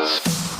News.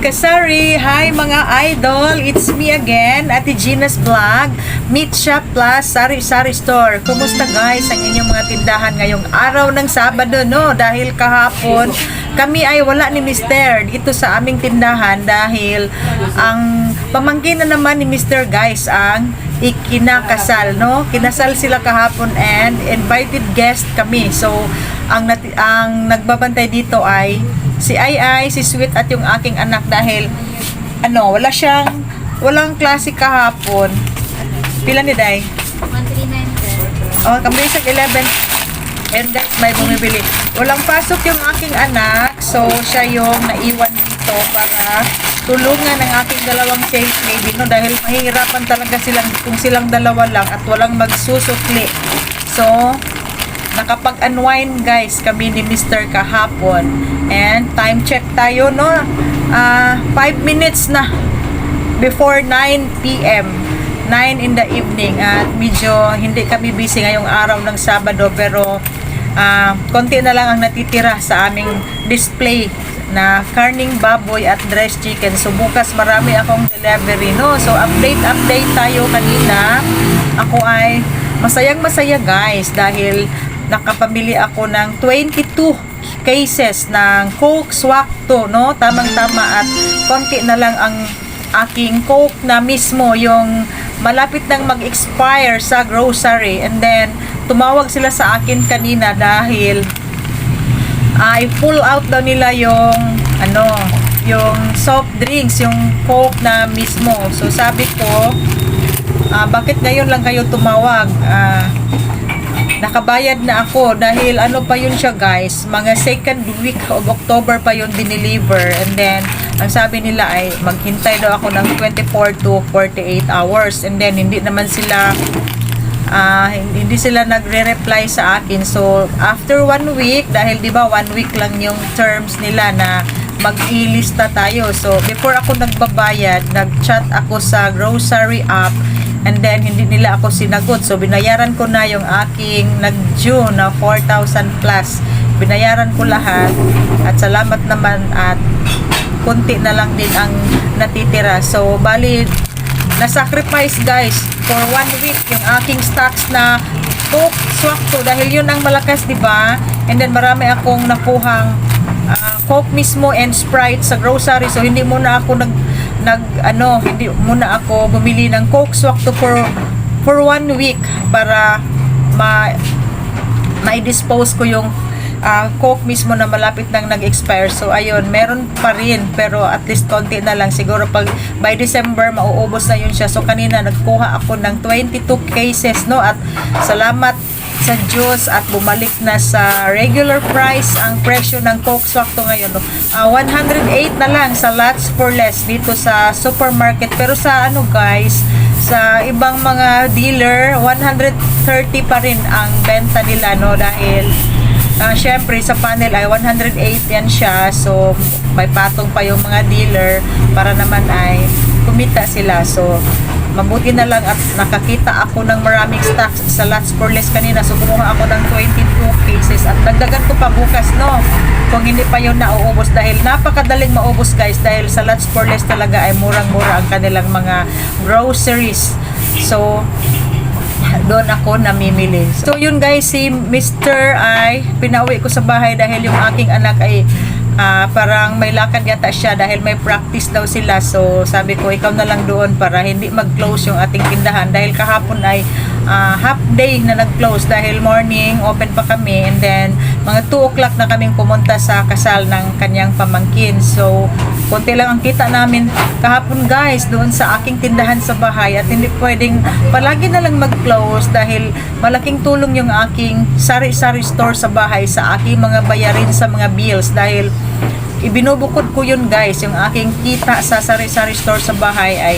Kasari! Hi mga idol! It's me again, Ate Gina's Vlog, Meat Shop Plus, Sari Sari Store. Kumusta guys ang inyong mga tindahan ngayong araw ng Sabado, no? Dahil kahapon, kami ay wala ni Mister dito sa aming tindahan dahil ang pamangkin na naman ni Mister guys ang ikinakasal, no? Kinasal sila kahapon and invited guest kami. So, ang ang nagbabantay dito ay si Ai Ai, si Sweet at yung aking anak dahil ano, wala siyang walang klase kahapon. Pila ni Day? 139 Oh, kami sa 11. And guys, may bumibili. Walang pasok yung aking anak. So, siya yung naiwan dito para tulungan ng aking dalawang sales lady. No? Dahil mahihirapan talaga silang, kung silang dalawa lang at walang magsusukli. So, nakapag-unwind guys kami ni Mr. kahapon. And time check tayo, no? Ah, 5 minutes na before 9 p.m. 9 in the evening at medyo hindi kami busy ngayong araw ng Sabado pero ah, konti na lang ang natitira sa aming display na karning baboy at dressed chicken. So bukas marami akong delivery, no? So update update tayo kanina. Ako ay masayang masaya guys dahil nakapamili ako ng 22 cases ng Coke Swakto, no? Tamang-tama at konti na lang ang aking Coke na mismo yung malapit nang mag-expire sa grocery. And then tumawag sila sa akin kanina dahil ay pull out daw nila yung ano yung soft drinks yung Coke na mismo. So sabi ko ah, bakit ngayon lang kayo tumawag? Ah, nakabayad na ako dahil ano pa yun siya guys? Mga second week of October pa yun dineliver. And then ang sabi nila ay maghintay daw ako ng 24 to 48 hours. And then hindi naman sila ah, hindi sila nagre-reply sa akin. So after one week dahil di ba one week lang yung terms nila na mag-ilista tayo. So before ako nagbabayad nag-chat ako sa grocery app and then hindi nila ako sinagot. So binayaran ko na yung aking nag-due na 4,000 plus. Binayaran ko lahat. At salamat naman at konti na lang din ang natitira. So bali na-sacrifice guys for one week yung aking stocks na Coke Swakto. Dahil yun ang malakas di ba? And then marami akong nakuhang ah, Coke mismo and Sprite sa grocery. So hindi muna ako nag nag ano hindi muna ako bumili ng Coke Swakto for for one week para ma ma-dispose ko yung ah, Coke mismo na malapit nang nag-expire. So, ayun, meron pa rin. Pero at least konti na lang. Siguro pag by December, mauubos na yun siya. So, kanina nagkuha ako ng 22 cases, no? At salamat sa Diyos at bumalik na sa regular price ang presyo ng Coke Swakto ngayon. No? Ah, 108 na lang sa lots for less dito sa supermarket. Pero sa ano guys, sa ibang mga dealer, 130 pa rin ang benta nila no dahil Ah, syempre sa panel ay 108 yan siya. So may patong pa yung mga dealer para naman ay kumita sila. So mabuti na lang at nakakita ako ng maraming stocks sa lots for less kanina. So kumuha ako ng 22 cases at dagdagan ko pa bukas no. Kung hindi pa yun nauubos dahil napakadaling maubos guys dahil sa lots for less talaga ay murang-mura ang kanilang mga groceries. So doon ako namimili. So yun guys, si Mr. ay pinauwi ko sa bahay dahil yung aking anak ay ah, parang may lakad yata siya dahil may practice daw sila. So sabi ko, ikaw na lang doon para hindi mag-close yung ating tindahan dahil kahapon ay ah, half day na nag-close dahil morning open pa kami and then mga 2 o'clock na kaming pumunta sa kasal ng kanyang pamangkin. So konti lang ang kita namin kahapon guys doon sa aking tindahan sa bahay at hindi pwedeng palagi na lang mag-close dahil malaking tulong yung aking sari-sari store sa bahay sa aking mga bayarin sa mga bills dahil ibinubukod ko yun guys yung aking kita sa sari-sari store sa bahay ay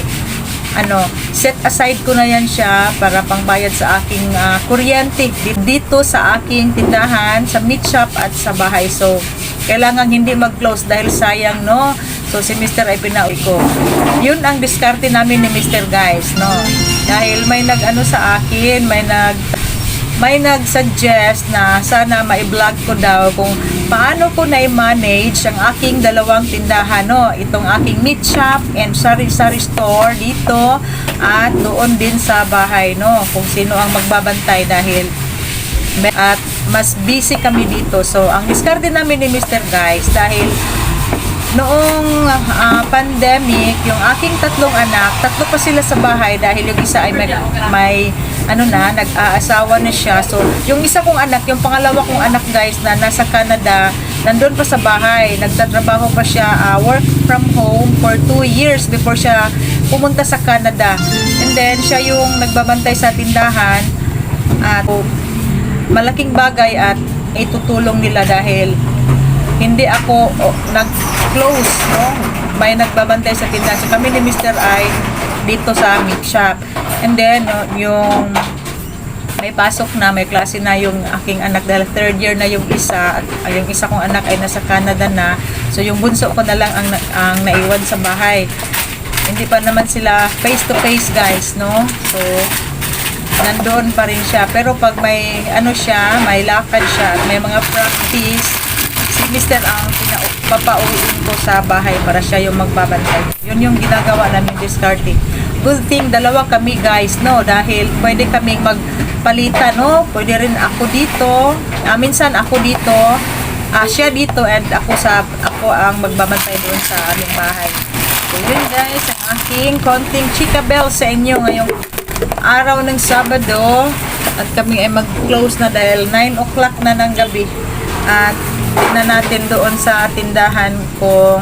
ano, set aside ko na yan siya para pangbayad sa aking ah, kuryente di- dito sa aking tindahan, sa meat shop at sa bahay. So, kailangan hindi mag-close dahil sayang, no? So, si Mr. ay pinauwi ko. Yun ang diskarte namin ni Mr. guys, no? Dahil may nag-ano sa akin, may nag may nag-suggest na sana ma-vlog ko daw kung paano ko na-manage ang aking dalawang tindahan, no? Itong aking meat shop and sari-sari store dito at doon din sa bahay, no? Kung sino ang magbabantay dahil at mas busy kami dito. So, ang diskarte namin ni Mr. Guys dahil noong ah, pandemic, yung aking tatlong anak, tatlo pa sila sa bahay dahil yung isa ay may, may ano na, nag-aasawa na siya. So, yung isa kong anak, yung pangalawa kong anak guys na nasa Canada, nandun pa sa bahay. Nagtatrabaho pa siya, ah, work from home for two years before siya pumunta sa Canada. And then, siya yung nagbabantay sa tindahan at malaking bagay at itutulong nila dahil hindi ako oh, nag-close, no? May nagbabantay sa tindahan. So kami ni Mr. I dito sa meat shop. And then, no, yung may pasok na, may klase na yung aking anak dahil third year na yung isa at ah, yung isa kong anak ay nasa Canada na. So yung bunso ko na lang ang, ang naiwan sa bahay. Hindi pa naman sila face to face guys, no? So, nandoon pa rin siya. Pero pag may ano siya, may lakad siya, may mga practice, Mr. ang papauwiin ko sa bahay para siya yung magbabantay. Yun yung ginagawa namin discarding. Good thing, dalawa kami guys, no? Dahil pwede kaming magpalitan, no? Pwede rin ako dito. Ah, minsan ako dito. Ah, siya dito and ako sa ako ang magbabantay doon sa aming bahay. So yun guys, ang aking konting chika bell sa inyo ngayong araw ng Sabado at kami ay mag-close na dahil 9 o'clock na ng gabi at tignan natin doon sa tindahan kung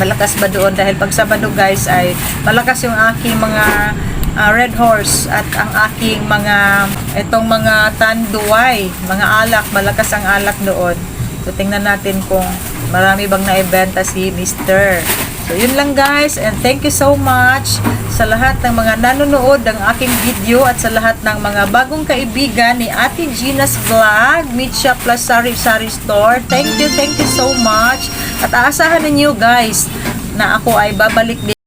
malakas ba doon dahil pag Sabado guys ay malakas yung aking mga ah, red horse at ang aking mga itong mga tanduay, mga alak, malakas ang alak doon. So tingnan natin kung marami bang naibenta si Mr. So yun lang guys and thank you so much sa lahat ng mga nanonood ng aking video at sa lahat ng mga bagong kaibigan ni Ate Gina's Vlog, Shop Plus Sari Sari Store. Thank you, thank you so much. At aasahan ninyo guys na ako ay babalik din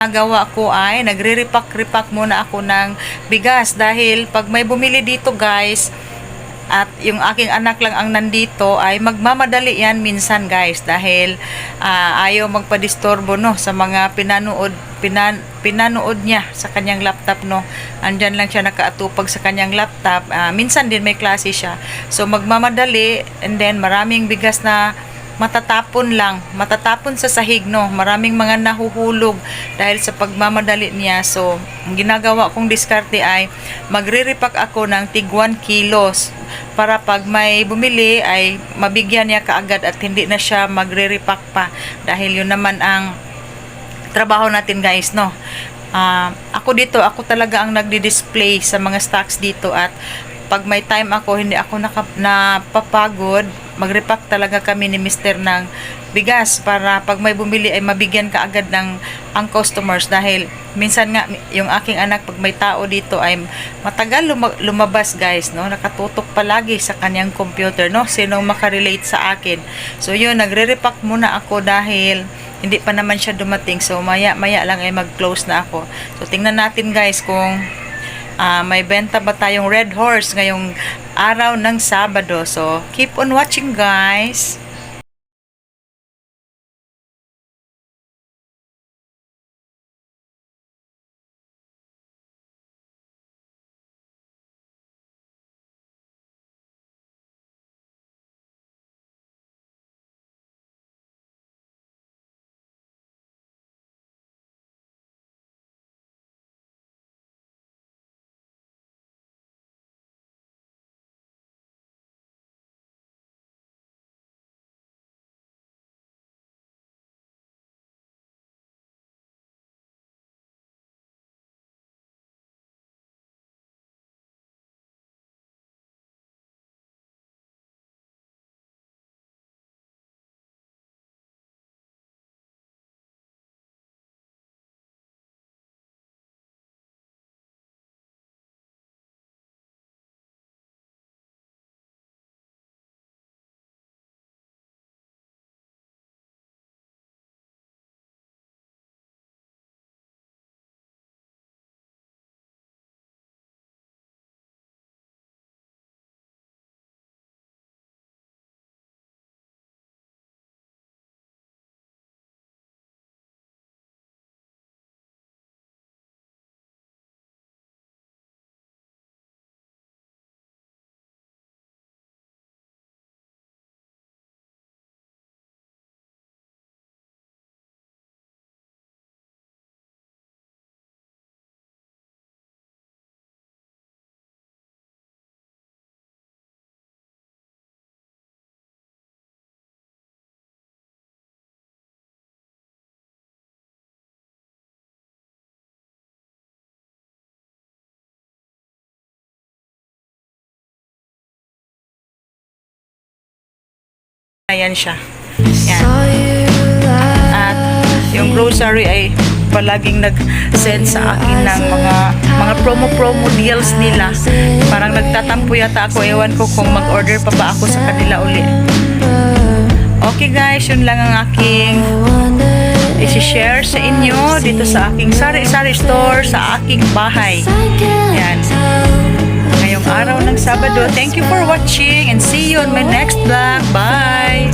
Nagawa ko ay nagre-repack-repack muna ako ng bigas dahil pag may bumili dito guys, At yung aking anak lang ang nandito ay magmamadali yan minsan guys dahil ah, ayaw magpadistorbo no sa mga pinanood pinan, pinanood niya sa kanyang laptop no. Andyan lang siya nakaatupag sa kanyang laptop. Ah, minsan din may klase siya. So magmamadali and then maraming bigas na matatapon lang, matatapon sa sahig no. Maraming mga nahuhulog dahil sa pagmamadali niya. So, ang ginagawa kong diskarte ay magre-repack ako ng tig 1 kilos para pag may bumili ay mabigyan niya kaagad at hindi na siya magre-repack pa dahil yun naman ang trabaho natin guys no. Ah, ako dito, ako talaga ang nagdi-display sa mga stocks dito at pag may time ako, hindi ako naka, napapagod, mag-repack talaga kami ni Mr. ng bigas para pag may bumili ay mabigyan ka agad ng ang customers. Dahil minsan nga yung aking anak pag may tao dito ay matagal luma- lumabas guys no? Nakatutok palagi sa kanyang computer no? Sino makarelate sa akin? So yun nagre-repack muna ako dahil hindi pa naman siya dumating. So maya maya lang ay mag-close na ako. So tingnan natin guys kung Ah, may benta ba tayong Red Horse ngayong araw ng Sabado. So, keep on watching guys. Ayan siya. Yan. At yung grocery ay palaging nag-send sa akin ng mga mga promo-promo deals nila. Parang nagtatampo yata ako. Ewan ko kung mag-order pa ba ako sa kanila uli. Okay guys, yun lang ang aking isi-share sa inyo dito sa aking sari-sari store sa aking bahay. Yan. Ngayong araw ng Sabado. Thank you for watching and see you on my next vlog. Bye!